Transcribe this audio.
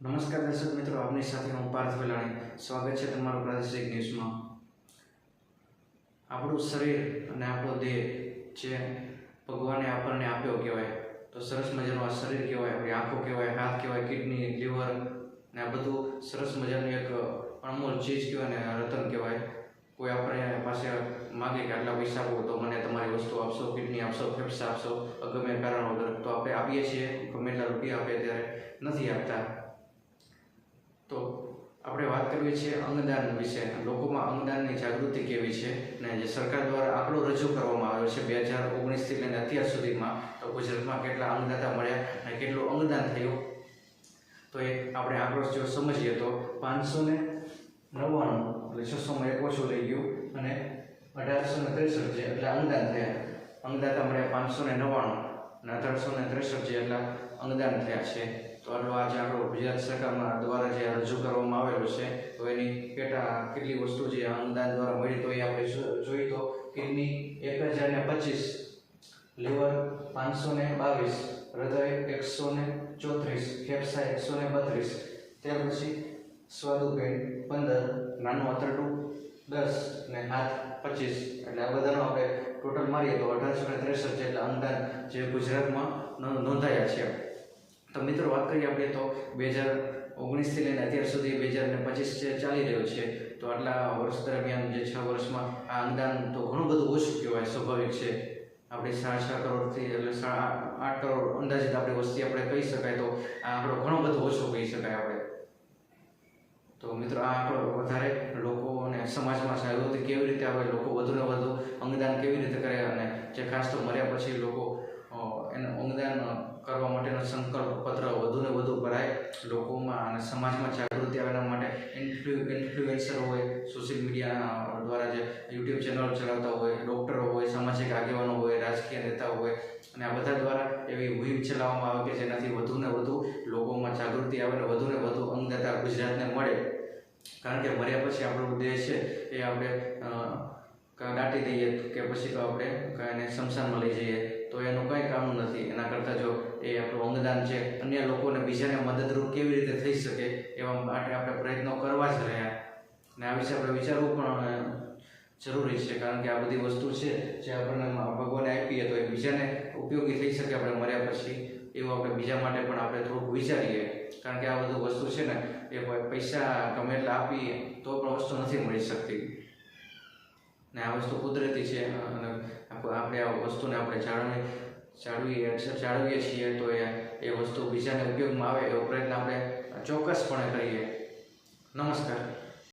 નમસ્કાર દર્શક મિત્રો, આપની સાથે હું પાર્થ વેલાણી. સ્વાગત છે તમારું પ્રાદેશિક ન્યૂઝમાં. આપણું શરીર અને આપણો દેહ જે ભગવાને આપણને આપ્યો કહેવાય, તો સરસ મજાનું આ શરીર કહેવાય, આપણી આંખો કહેવાય, હાથ કહેવાય, કિડની, લીવર ને આ બધું સરસ મજાનું એક અણમોલ ચીજ કહેવાય ને રતન કહેવાય. કોઈ આપણે પાસે માગે કે આટલા પૈસા આપો, તો મને તમારી વસ્તુ આપશો, કિડની આપશો, ફેફસા આપશો ગમે કારણ વગર. તો આપણે આપીએ છીએ, ગમે એટલા રૂપિયા આપીએ ત્યારે નથી આપતા. તો આપણે વાત કરીએ છીએ અંગદાન વિશે. લોકોમાં અંગદાનની જાગૃતિ કેવી છે ને જે સરકાર દ્વારા આંકડો રજૂ કરવામાં આવ્યો છે બે હજાર ઓગણીસથી લઈને અત્યાર સુધીમાં, તો ગુજરાતમાં કેટલા અંગદાતા મળ્યા અને કેટલું અંગદાન થયું? તો એ આપણે આંકડો જો સમજીએ તો પાંચસો ને નવ્વાણું, એટલે છસોમાં એક ઓછું લઈ ગયું અને અઢારસો ને ત્રેસઠ જે એટલે અંગદાન થયા. અંગદાતા મળ્યા પાંચસો ને નવ્વાણું અને અઢારસો ને ત્રેસઠ જે એટલે અંગદાન થયા છે. તો આટલો આજે આપણો ગુજરાત સરકારના દ્વારા જે રજૂ કરવામાં આવેલો છે, તો એની પેટા કેટલી વસ્તુ જે અનુદાન દ્વારા મળી, તો એ આપણે જોઈ તો કિડની એક હજાર ને પચીસ, લીવર પાંચસો ને બાવીસ, હૃદય એકસો ને ચોત્રીસ, ફેફસા એકસો ને બત્રીસ, ત્યાર પછી સ્વાદુપેટ પંદર, નાનું આંતરડું દસ ને હાથ પચીસ, એટલે આ બધાનો આપણે ટોટલ મારીએ તો અઢારસો ને ત્રેસઠ જેટલા અનુદાન જે ગુજરાતમાં નોંધાયા છે. તો મિત્રો, વાત કરીએ આપણે તો બે હજાર ઓગણીસથી લઈને અત્યાર સુધી બે હજાર ને પચીસ જે ચાલી રહ્યો છે, તો આટલા વર્ષ દરમિયાન જે છ વર્ષમાં આ અંગદાન તો ઘણું બધું ઓછું કહેવાય, સ્વાભાવિક છે. આપણે સાડા છ કરોડથી એટલે સાડા આઠ કરોડ અંદાજિત આપણી વસ્તી આપણે કહી શકાય તો આ આંકડો ઘણો બધો ઓછો કહી શકાય આપણે. તો મિત્રો, આ આંકડો વધારે લોકોને સમાજમાં સારું કેવી રીતે આવે લોકો વધુને વધુ અંગદાન કેવી રીતે કરે અને જે ખાસ તો મર્યા પછી લોકો અંગદાન કરવા માટેનો સંકલ્પ, પત્ર વધુને વધુ ભરાય. લોકોમાં અને સમાજમાં જાગૃતિ આવે માટે ઇન્ફ્લુ ઇન્ફ્લુએન્સર હોય સોશિયલ મીડિયા દ્વારા જે યુટ્યુબ ચેનલ ચલાવતા હોય ડૉક્ટરો હોય, સામાજિક આગેવાનો હોય, રાજકીય નેતા હોય અને આ બધા દ્વારા એવી મુહિમ ચલાવવામાં આવે કે જેનાથી વધુને વધુ લોકોમાં જાગૃતિ આવે ને વધુને વધુ અંગદાતા ગુજરાતને મળે. કારણ કે મર્યા પછી આપણો દેશ છે એ આપણે દાટી દઈએ કે પછી તો આપણે કાંઈને શમશાનમાં લઈ જઈએ. તો એનું કંઈ કામ નથી. એના કરતાં જો એ આપણું અંગદાન છે, અન્ય લોકોને બીજાને મદદરૂપ કેવી રીતે થઈ શકે એવા માટે આપણે પ્રયત્નો કરવા જ રહ્યા. ને આ વિશે આપણે વિચારવું પણ જરૂરી છે, કારણ કે આ બધી વસ્તુ છે જે આપણને ભગવાને આપીએ તો એ બીજાને ઉપયોગી થઈ શકે આપણે મર્યા પછી. એવું આપણે બીજા માટે પણ આપણે થોડુંક વિચારીએ. કારણ કે આ બધું વસ્તુ છે ને, એ પૈસા ગમે એટલા આપીએ તો પણ વસ્તુ નથી મળી શકતી. ને આ વસ્તુ કુદરતી છે અને આપણે આ વસ્તુને આપણે જાળવી જાળવીએ જાળવીએ છીએ તો એ એ વસ્તુ બીજાને ઉપયોગમાં આવે એવો પ્રયત્ન આપણે ચોક્કસપણે કરીએ. નમસ્કાર.